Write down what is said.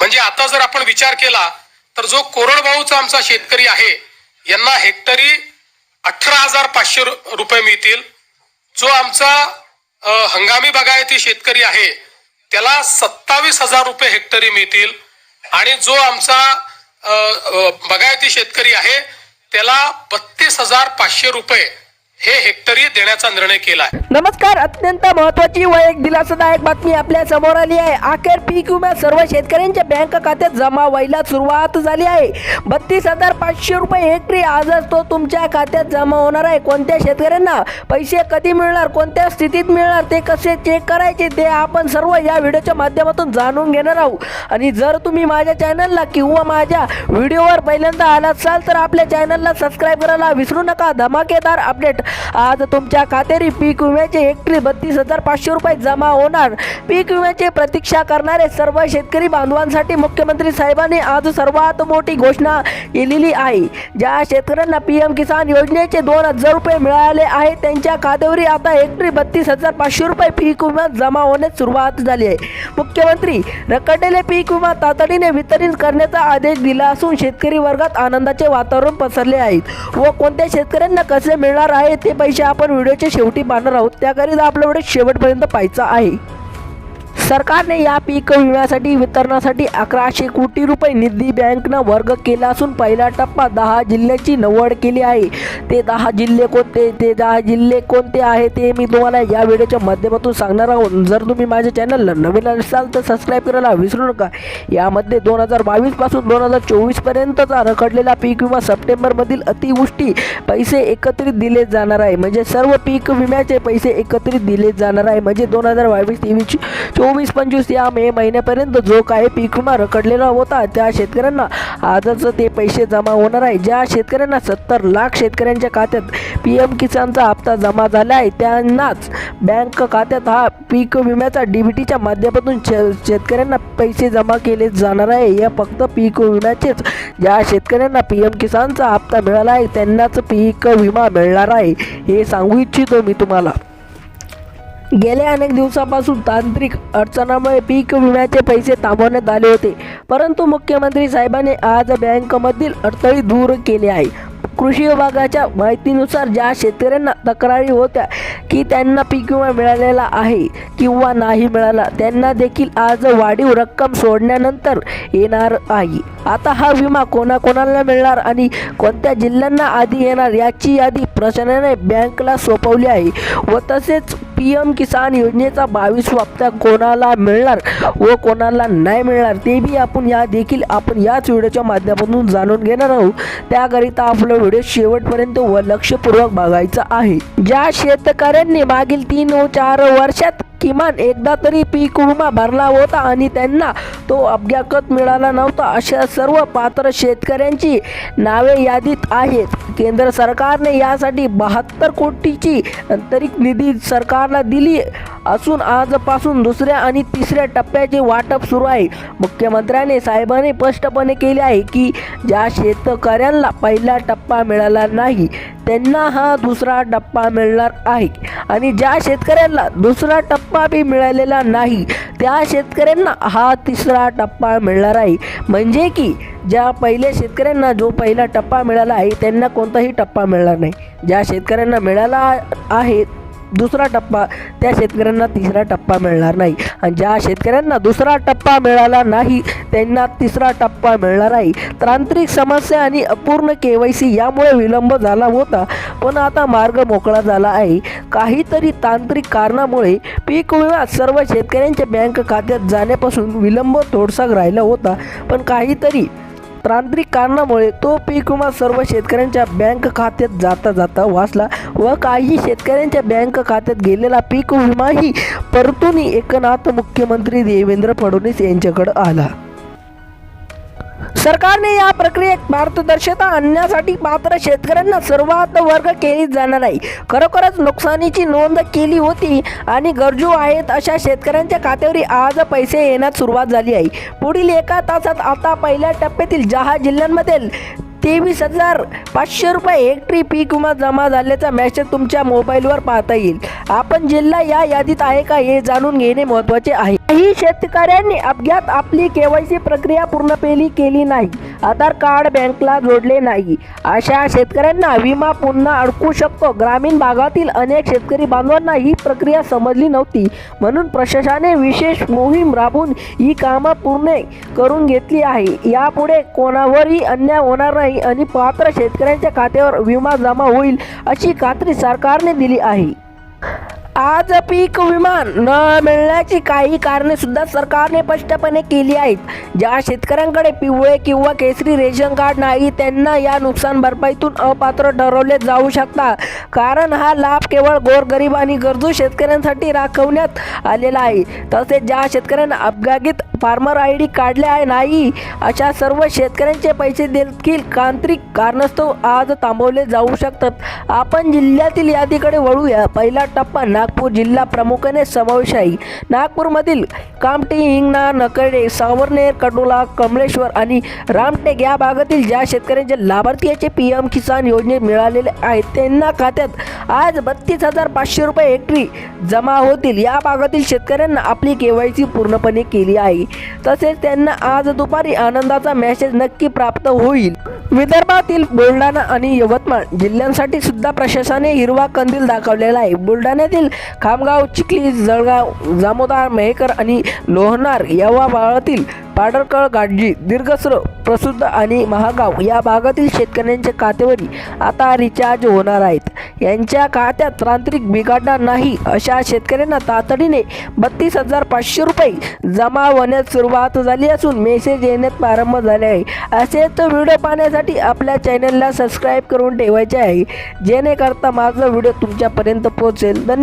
म्हणजे आता जर आपण विचार केला तर जो कोरडवाहूचा आमचा शेतकरी आहे यांना हेक्टरी अठरा हजार पाचशे रु- रुपये मिळतील. जो आमचा हंगामी बागायती शेतकरी आहे त्याला सत्तावीस हजार रुपये हेक्टरी मिळतील. आणि जो आमचा बागायती शेतकरी आहे त्याला बत्तीस हजार पाचशे रुपये हे हेक्टरी देण्याचा निर्णय केला नमस्कार अत्यंत महत्वाची व एक दिलासादायक बातमी आपल्यासमोर आली आहे. अखेर पीक विमा सर्व शेतकऱ्यांच्या बँक खात्यात जमा व्हायला सुरुवात झाली आहे. बत्तीस हजार पाचशे रुपये हेक्टरी आजच तो तुमच्या खात्यात जमा होणार आहे. कोणत्या शेतकऱ्यांना पैसे कधी मिळणार कोणत्या स्थितीत मिळणार ते कसे चेक करायचे ते आपण सर्व या व्हिडिओच्या माध्यमातून जाणून घेणार आहोत. आणि जर तुम्ही माझ्या चॅनलला किंवा माझ्या व्हिडिओवर पहिल्यांदा आलात असाल तर आपल्या चॅनलला सबस्क्राईब करायला विसरू नका. धमाकेदार अपडेट. आज तुमच्या खातेरी पीक विम्याचे हेक्टरी बत्तीस हजार पाचशे रुपये जमा होणार. पीक विम्याची प्रतीक्षा करणारे सर्व शेतकरी बांधवांसाठी मुख्यमंत्री साहेबांनी आज सर्वात मोठी घोषणा केलेली आहे. ज्या शेतकऱ्यांना पी एम किसान योजनेचे दोन हजार रुपये मिळाले आहे त्यांच्या खात्यावरी आता हेक्टरी बत्तीस हजार पाचशे रुपये पीक विमा जमा होण्यास सुरुवात झाली आहे. मुख्यमंत्री रखडलेले पीक विमा तातडीने वितरित करण्याचा आदेश दिला असून शेतकरी वर्गात आनंदाचे वातावरण पसरले आहे व कोणत्या शेतकऱ्यांना कसे मिळणार आहे ते पैसे आपण व्हिडिओच्या शेवटी पाहणार आहोत. त्याकरिता आपला व्हिडिओ शेवटपर्यंत पाहायचा आहे. सरकारने या पीक विम्यासाठी वितरणासाठी अकराशे कोटी रुपये निधी बँकनं वर्ग केला असून पहिला टप्पा दहा जिल्ह्याची निवड केली आहे. ते दहा जिल्हे कोणते? ते दहा जिल्हे कोणते आहे? ते मी तुम्हाला या व्हिडिओच्या माध्यमातून सांगणार आहोत. जर तुम्ही माझ्या चॅनलला नवीन असाल तर सबस्क्राईब करायला विसरू नका. यामध्ये दोन हजार बावीसपासून दोन हजार चोवीसपर्यंतचा रखडलेला पीक विमा सप्टेंबरमधील अतिवृष्टी पैसे एकत्रित दिले जाणार आहे. म्हणजे सर्व पीक विम्याचे पैसे एकत्रित दिले जाणार आहे. म्हणजे दोन हजार बावीस तेवीस चोवीस पंचवीस या मे महिन्यापर्यंत जो काही पीक विमा रखडलेला होता त्या शेतकऱ्यांना आजच ते पैसे जमा होणार आहे. ज्या शेतकऱ्यांना सत्तर लाख शेतकऱ्यांच्या खात्यात पी एम किसानचा हप्ता जमा झाला आहे त्यांनाच बँक खात्यात हा पीक विम्याचा डी बी टीच्या माध्यमातून शे- शेतकऱ्यांना पैसे जमा केले जाणार आहे. या फक्त पीक विम्याचेच. ज्या शेतकऱ्यांना पी एम किसानचा हप्ता मिळाला आहे त्यांनाच पीक विमा मिळणार आहे. हे सांगू इच्छितो मी तुम्हाला. गेल्या अनेक दिवसापासून तांत्रिक अडचणामुळे पीक विम्याचे पैसे थांबवण्यात आले होते. परंतु मुख्यमंत्री साहेबांनी आज बँकमधील अडथळे दूर केले आहे कृषी विभागाच्या माहितीनुसार ज्या शेतकऱ्यांना तक्रारी होत्या की त्यांना पीक विमा मिळालेला आहे किंवा नाही मिळाला त्यांना देखील आज वाढीव रक्कम सोडण्यानंतर येणार आहे. आता हा विमा कोणाकोणाला मिळणार आणि कोणत्या जिल्ह्यांना आधी येणार याची यादी प्रशासनाने बँकला सोपवली आहे व तसेच पी एम किसान योजनेचा बावीस हप्ता कोणाला मिळणार व कोणाला नाही मिळणार ते बी आपण या देखील आपण याच व्हिडिओच्या माध्यमातून जाणून घेणार आहोत. त्याकरिता आपला व्हिडिओ शेवटपर्यंत व लक्षपूर्वक बघायचा आहे. ज्या शेतकऱ्यांनी मागील तीन व चार वर्षात किमान एकदा तरी पीक विमा भरला होता आणि त्यांना तो अभ्यागत मिळाला नव्हता. अशा सर्व पात्र शेतकऱ्यांची नावे यादीत आहेत. केंद्र सरकारने यासाठी बहात्तर कोटीची आंतरिक निधी सरकारला दिली. असून आजपासून दुसऱ्या आणि तिसऱ्या टप्प्याचे वाटप सुरू आहे. मुख्यमंत्र्याने साहेबांनी स्पष्टपणे केले आहे की ज्या शेतकऱ्यांना पहिला टप्पा मिळाला नाही त्यांना हा दुसरा टप्पा मिळणार आहे. आणि ज्या शेतकऱ्यांना दुसरा टप्पा बी मिळालेला नाही त्या शेतकऱ्यांना हा तिसरा टप्पा मिळणार आहे. म्हणजे की ज्या पहिल्या शेतकऱ्यांना जो पहिला टप्पा मिळाला आहे त्यांना कोणताही टप्पा मिळणार नाही. ज्या शेतकऱ्यांना मिळाला आहे दुसरा टप्पा त्या शेतकऱ्यांना तिसरा टप्पा मिळणार नाही. आणि ज्या शेतकऱ्यांना दुसरा टप्पा मिळाला नाही त्यांना तिसरा टप्पा मिळणार आहे. तांत्रिक समस्या आणि अपूर्ण के वाय सी यामुळे विलंब झाला होता पण आता मार्ग मोकळा झाला आहे. काहीतरी तांत्रिक कारणामुळे पीक विमा सर्व शेतकऱ्यांच्या बँक खात्यात जाण्यापासून विलंब थोडसा राहिला होता पण काहीतरी तांत्रिक कारणामुळे तो पीक विमा सर्व शेतकऱ्यांच्या बँक खात्यात जाता जाता वाचला व काही शेतकऱ्यांच्या बँक खात्यात गेलेला पीक विमाही परतून एकनाथ मुख्यमंत्री देवेंद्र फडणवीस यांच्याकडे आला. सरकारने या प्रक्रियेत पारदर्शकता आणण्यासाठी पात्र शेतकऱ्यांना सर्वात वर्ग केली जाणार आहे. खरोखरच नुकसानीची नोंद केली होती आणि गरजू आहेत अशा शेतकऱ्यांच्या खात्यावर आज पैसे येण्यास सुरुवात झाली आहे. पुढील एका तासात आता पहिल्या टप्प्यातील जहा जिल्ह्यांमधील तेवीस हजार पाचशे रुपये हेक्टरी पीक विमा जमा झाल्याचा मेसेज तुमच्या मोबाईलवर पाहता येईल. आपण जिल्हा या यादीत आहे का हे जाणून घेणे महत्त्वाचे आहे. काही शेतकऱ्यांनी अपघात आपली केवायसी प्रक्रिया पूर्णपणे केली नाही. आधार कार्ड बँकला जोडले नाही. अशा शेतकऱ्यांना विमा पुन्हा अडकू शकतो. ग्रामीण भागातील अनेक शेतकरी बांधवांना ही प्रक्रिया समजली नव्हती. म्हणून प्रशासनाने विशेष मोहीम राबवून ही कामं पूर्ण करून घेतली आहे. यापुढे कोणावरही अन्याय होणार नाही आणि पात्र शेतकऱ्यांच्या खात्यावर विमा जमा होईल अशी खात्री सरकारने दिली आहे. आज पीक विमा न मिळण्याची काही कारणे सुद्धा सरकारने स्पष्टपणे केली आहेत. ज्या शेतकऱ्यांकडे पिवळे किंवा केसरी रेशन कार्ड नाही त्यांना या नुकसान भरपाईतून अपात्र ठरवले जाऊ शकता. कारण हा लाभ केवळ गोरगरीब आणि गरजू शेतकऱ्यांसाठी राखवण्यात आलेला आहे. तसेच ज्या शेतकऱ्यांना अपघातीत फार्मर आय डी काढले आहे नाही. अशा सर्व शेतकऱ्यांचे पैसे देखील तांत्रिक कारणास्तव आज थांबवले जाऊ शकतात. आपण जिल्ह्यातील यादीकडे वळूया. पहिला टप्पा नागपूर जिल्हा प्रमुखाने समावेश आहे नागपूरमधील कामटी हिंगणा नकडे सावरनेर कडोला कमलेश्वर आणि रामटेक या भागातील ज्या शेतकऱ्यांचे लाभार्थीचे पी एम किसान योजने मिळालेले आहेत त्यांना खात्यात आज बत्तीस हजार पाचशे रुपये हेक्टरी जमा होतील. या भागातील शेतकऱ्यांना आपली केवायसी पूर्णपणे केली आहे. तसेच त्यांना आज दुपारी आनंदाचा मेसेज नक्की प्राप्त होईल. विदर्भातील बुलढाणा आणि यवतमाळ जिल्ह्यांसाठी सुद्धा प्रशासनाने हिरवा कंदील दाखवलेला आहे. बुलढाण्यातील खामगाव चिखली जळगाव जामोदार मेहकर आणि लोहनार या भागातील पाडरकळ गाडजी दीर्घस्र प्रसिद्ध आणि महागाव या भागातील शेतकऱ्यांच्या खात्यावरी आता रिचार्ज होणार आहेत. यांच्या खात्यात तांत्रिक बिघाडणार नाही अशा शेतकऱ्यांना तातडीने बत्तीस हजार पाचशे रुपये जमा होण्यास सुरुवात झाली असून मेसेज येण्यात प्रारंभ झाले आहे. असे तर व्हिडिओ पाहण्यासाठी आपल्या चॅनलला सबस्क्राईब करून ठेवायचे आहे. जेणेकरता माझा व्हिडिओ तुमच्यापर्यंत पोहोचेल. धन्यवाद.